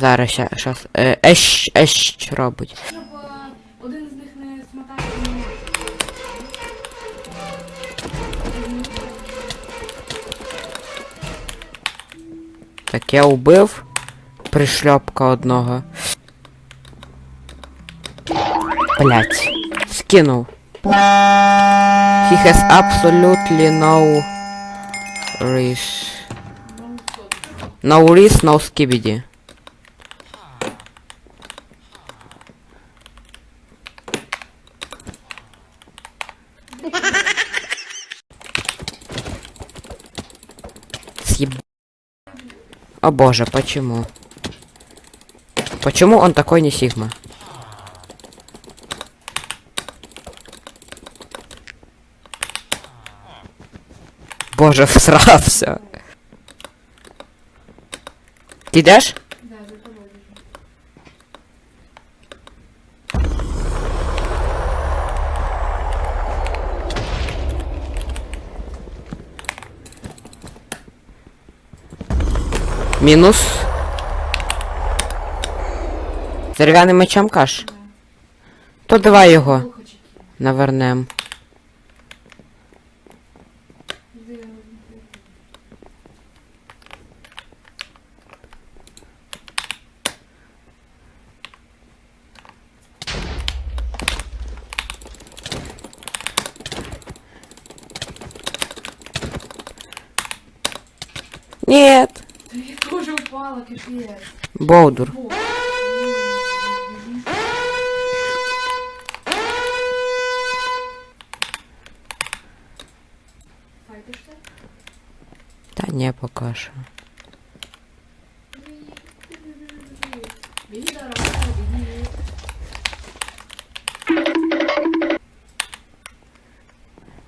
Зараз ще щас. Е, ещ, ещ робить. Щоб е, один з них не мене. Так, я убив пришльопка одного. Блять. Скинув. He has absolutely no risk. No risk, no skibidi. Съеб... О боже, почему? Почему он такой не Сигма? Боже, всрався. Ти йдеш? Да, Мінус. Дерев'яним мечем каш? То давай його навернем. Я теж упала, капець. Боудур. Та не пока що. Біги, дорога, біги.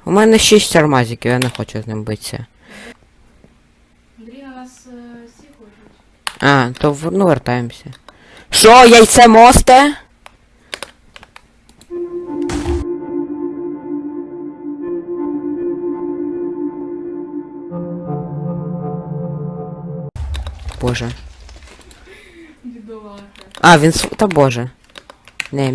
У мене 6 армазиків, я не хочу з ним битися. А, то в- ну вертаємося. Що, яйце мосте? Боже. А, він с... Та боже. Не,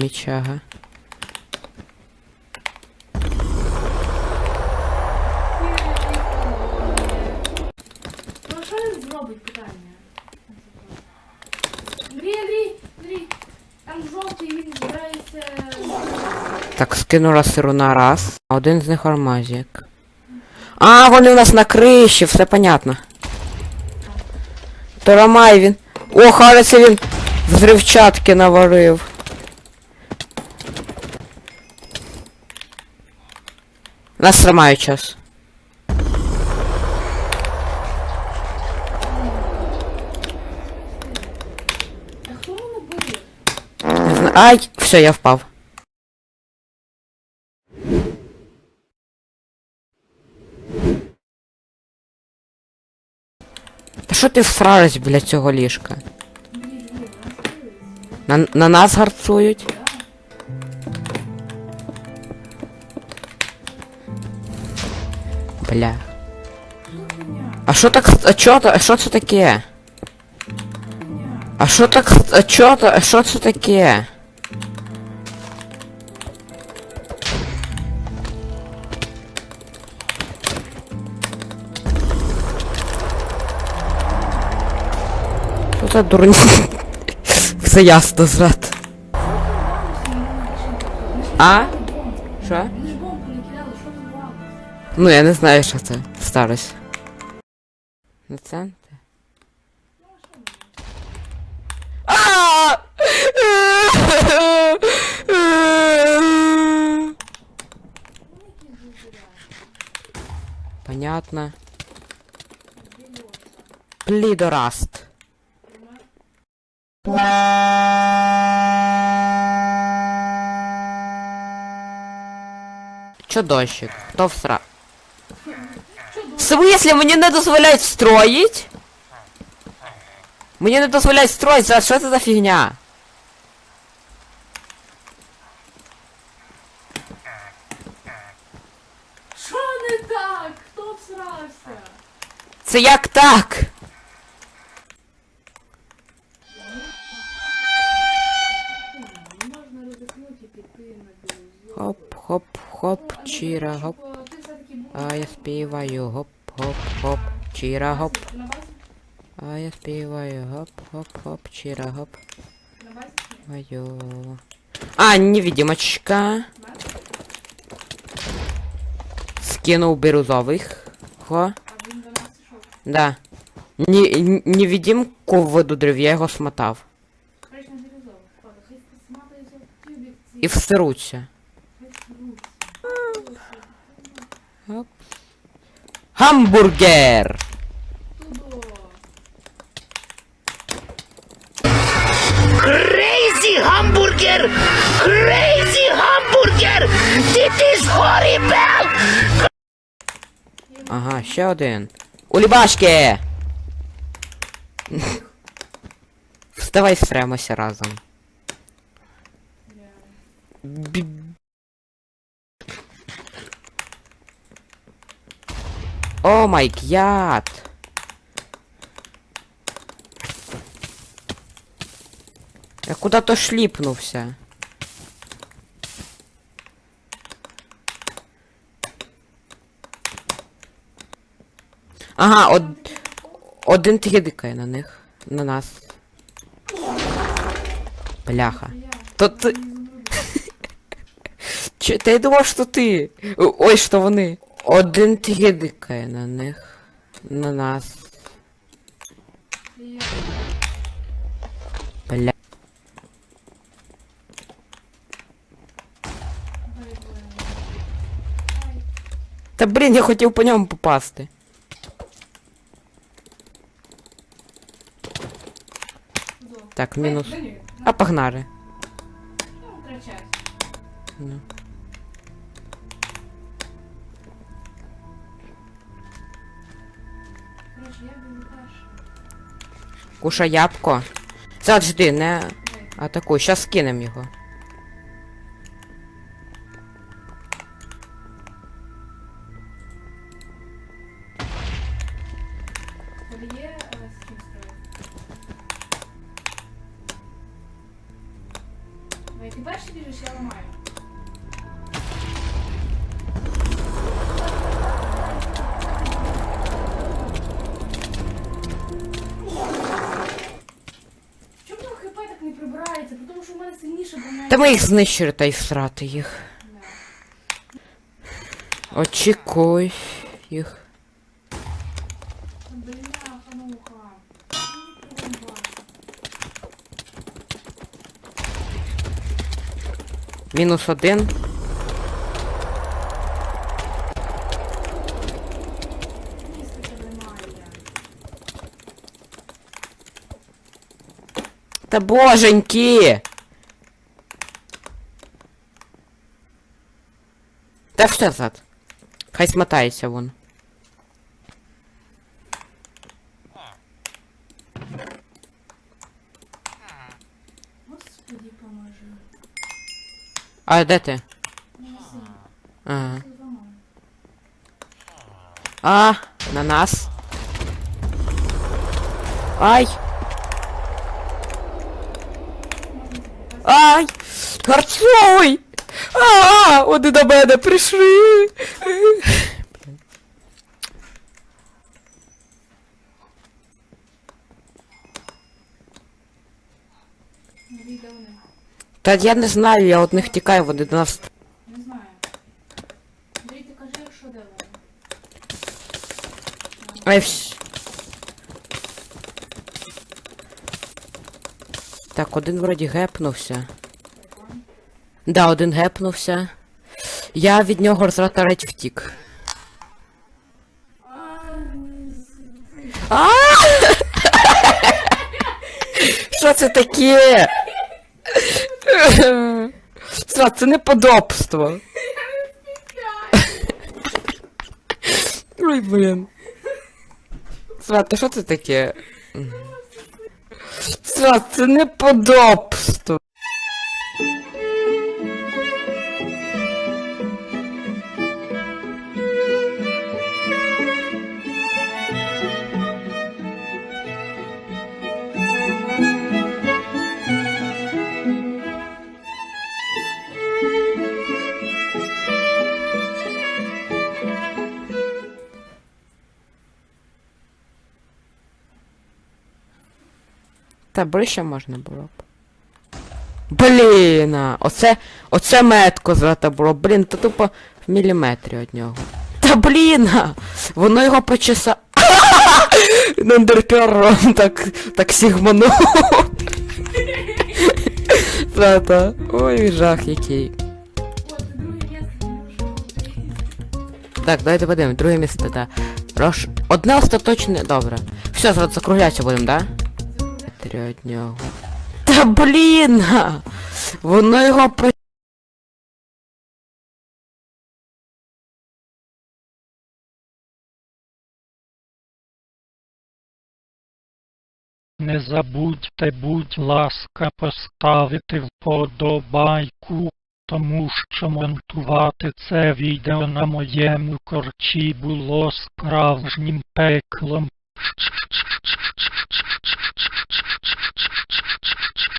Так, скинула сируна раз. А один з них армазик. А, вони у нас на криші, все понятно. Торамай він. О, кажеться він взривчатки наварив. Нас тримають час. Ай, все, я впав. Та що ти всралась біля цього ліжка? На, на нас гарцують? Бля. А що так, а чо, а що це таке? А що так, а чо, а що це таке? Що за дурні? Все ясно, зрад. А? Що? Вони ж бомбу не кидали, що це було? Ну, я не знаю, що це сталося. На центр? А! Понятно. Плідораст. Чо дощик? Хто всра? В смысле, мені не дозволяють строїть? Мені не дозволяють строїть, за що це за фігня? Що не так? Хто всрався? Це як так? Чіра, гоп. А я співаю, гоп, гоп, гоп, чіра, гоп. А я співаю, гоп, гоп, гоп, чіра, гоп. На базі? Ні. Ою. А, невидимочка. До нас пішов. Да. Ні- невидимку видудрив, я його смотав. Короче, на Оп. Тудо. Crazy hamburger! Crazy hamburger! This is horrible! Ага, ще один. Улібашки! Вставай, сремося разом. Бі- О май гад! Я куда-то шліпнувся. Ага, од... один тигикає на них. На нас. Бляха. То ти... Чи ти думав, що ти? Ой, що вони. Один тигикає на них. На нас. Бля. Та блін, я хотів по ньому попасти. Так, мінус. А погнали. Ну, втрачай. Ну. Я буду перший. Куша ябко. Завжди, не атакуй. Щас скинем його. Ти біжиш, я ламаю. Прибирається? Тому що в мене сильніше броня. Та ми їх знищили та й всрати їх. Очікуй їх. Мінус один. Та боженьки! Та що назад? Хай смотається вон. Господи, поможи. А де ти? Ага. А, на нас. Ай! Ай! Гарцой! А, вони до мене прийшли. Не відео не. Та я не знаю, я од них тікаю, вони до нас. Не знаю. Андрій, ти кажи, якщо де вони. Ай, вс... Так, один вроді гепнувся. Да, один гепнувся. Я від нього розратареть втік. А! Що це таке? Що, це неподобство. Ой, блін. Сват, та що це таке? Сват, це неподобство. Та ближче можна було б. Блін, оце, оце метко звати було. Блін, то тупо в міліметрі від нього. Та блін, воно його почеса... Нендерпером так, так сігманув. Та-та. Ой, жах який. Так, давайте подивимо, друге місце, да. Рош... Одне остаточне, добре. Все, зараз закруглятися будемо, да? Три. Та блін! Воно його по... Не забудьте, будь ласка, поставити вподобайку, тому що монтувати це відео на моєму корчі було справжнім пеклом.